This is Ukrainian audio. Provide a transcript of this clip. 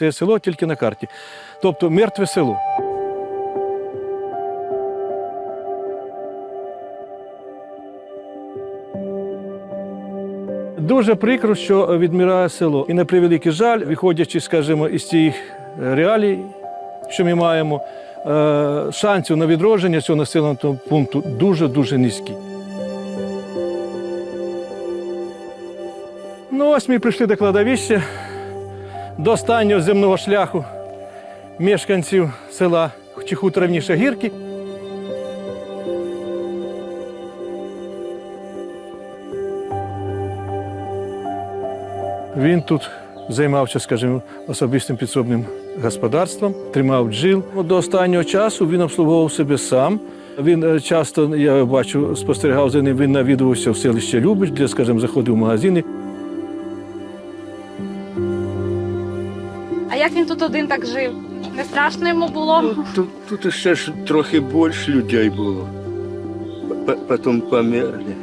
Це село тільки на карті. Тобто мертве село. Дуже прикро, що відмирає село. І на превеликий жаль, виходячи, скажімо, із цих реалій, що ми маємо, е, шансів на відродження цього населеного пункту дуже-дуже низькі. Ну, ось ми прийшли до кладовища, до останнього земного шляху мешканців села чи хутора Гірки. Він тут займався, скажімо, особистим підсобним господарством, тримав бджіл. До останнього часу він обслуговував себе сам. Він е, часто, я бачу, спостерігав за ним, він навідувався в селище Любич, де, скажімо, заходив в магазини. А як він тут один так жив? Не страшно йому було? Ну, тут, тут ще ж трохи більше людей було. Потім померли.